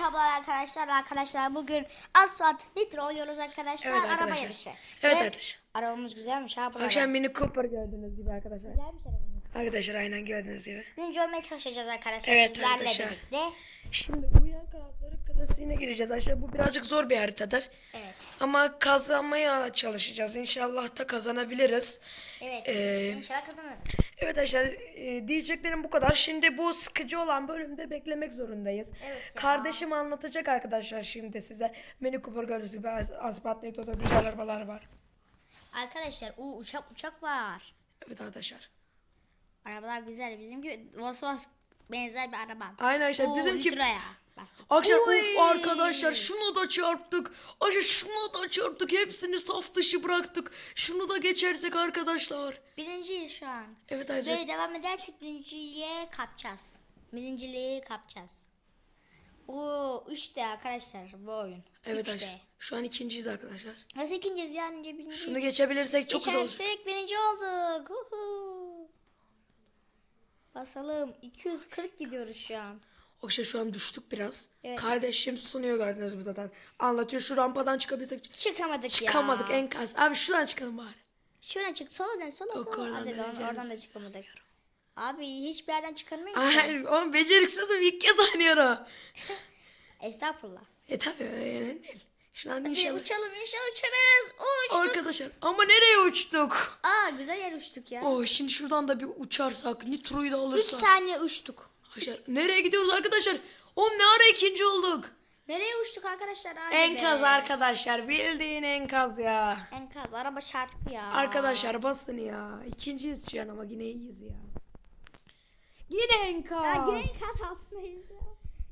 arkadaşlar. Arkadaşlar bugün asfalt nitro oynuyoruz arkadaşlar. Evet Araba arkadaşlar. yarışı. Evet Ve arkadaşlar. Arabamız güzelmiş ha burada. Akşam Mini Cooper gördüğünüz gibi arkadaşlar. Güzelmiş arabamız. Arkadaşlar aynen gördüğünüz gibi. Birinci olmaya çalışacağız arkadaşlar. Evet sizlerle arkadaşlar. birlikte. Şimdi uyan klasiğine gireceğiz. Arkadaşlar bu birazcık zor bir haritadır. Evet. Ama kazanmaya çalışacağız. İnşallah da kazanabiliriz. Evet. Ee, İnşallah kazanırız. Evet arkadaşlar e, diyeceklerim bu kadar. Şimdi bu sıkıcı olan bölümde beklemek zorundayız. Evet ya. Kardeşim anlatacak arkadaşlar şimdi size. Mini Cooper gördüğünüz gibi Az- Aspat Neto'da güzel arabalar var. Arkadaşlar o uçak uçak var. Evet arkadaşlar. Arabalar güzel. Bizimki Volkswagen benzer bir araba. Aynen arkadaşlar Oo, bizimki Nitro'ya bastık. Arkadaşlar Oy! uf arkadaşlar şunu da çarptık. Arkadaşlar şunu da çarptık. Hepsini saf dışı bıraktık. Şunu da geçersek arkadaşlar. Birinciyiz şu an. Evet arkadaşlar. Böyle devam edersek birinciliğe kapacağız. Birinciliği kapacağız. Oo, üçte arkadaşlar bu oyun. Evet arkadaşlar. Şu an ikinciyiz arkadaşlar. Nasıl ikinciyiz yani önce birinci. Şunu geçebilirsek çok güzel olur. Geçersek birinci olduk. Uhu. Basalım. 240 gidiyoruz şu an. Arkadaşlar şu an düştük biraz. Evet. Kardeşim sunuyor gördünüz mü zaten. Anlatıyor şu rampadan çıkabilirsek. Çıkamadık ya. Çıkamadık enkaz. Abi şuradan çıkalım bari. Şuradan çık. Sola dön. Sola Yok, sola. oradan Hadi döneceğiz. oradan da çıkamadık. Abi hiçbir yerden çıkamıyor musun? Ay, oğlum beceriksizim ilk kez oynuyorum. Estağfurullah. E tabi öyle değil. Şuradan Hadi inşallah. uçalım inşallah uçarız. Uçtuk. Arkadaşlar ama nereye uçtuk? Aa güzel yer uçtuk ya. Oh şimdi şuradan da bir uçarsak, nitroyu da 3 alırsak. saniye uçtuk. Arkadaşlar nereye gidiyoruz arkadaşlar? Oğlum ne ara ikinci olduk? Nereye uçtuk arkadaşlar? Hadi Enkaz be. arkadaşlar bildiğin enkaz ya. Enkaz araba çarptı ya. Arkadaşlar basın ya. İkinciyiz şu an ama yine iyiyiz ya. Yine enkaz. Ya yine enkaz altındayız ya.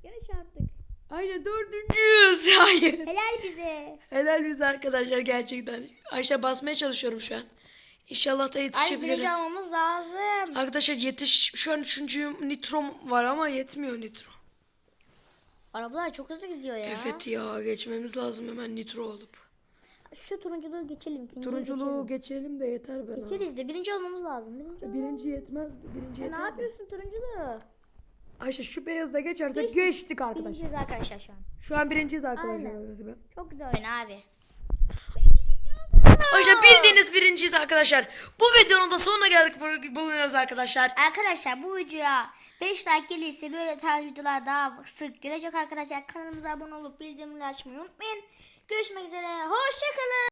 Yine çarptık. Ayşe dördüncüyüz. Hayır. Helal bize. Helal biz arkadaşlar gerçekten. Ayşe basmaya çalışıyorum şu an. İnşallah da Ay yetişebilirim. birinci almamız lazım. Arkadaşlar yetiş şu an üçüncü nitrom var ama yetmiyor nitro. Arabalar çok hızlı gidiyor ya. Evet ya geçmemiz lazım hemen nitro olup. Şu turunculuğu geçelim. ikinciliği Turunculuğu geçelim de yeter geçelim. Geçeriz de birinci olmamız lazım. Birinci, Birinci yetmez. Birinci Ya ne yeter. mi? yapıyorsun turunculuğu? Ayşe şu beyazda geçersek Geç- geçtik arkadaşlar. Birinciyiz arkadaşlar şu an. Şu an birinciyiz arkadaşlar. Aynen. Çok güzel oyun abi. Ayşe bildiğiniz birinciyiz arkadaşlar. Bu videonun da sonuna geldik bul- bulunuyoruz arkadaşlar. Arkadaşlar bu videoya 5 like gelirse böyle tarz videolar daha sık gelecek arkadaşlar. Kanalımıza abone olup bildirimleri açmayı unutmayın. Görüşmek üzere. Hoşçakalın.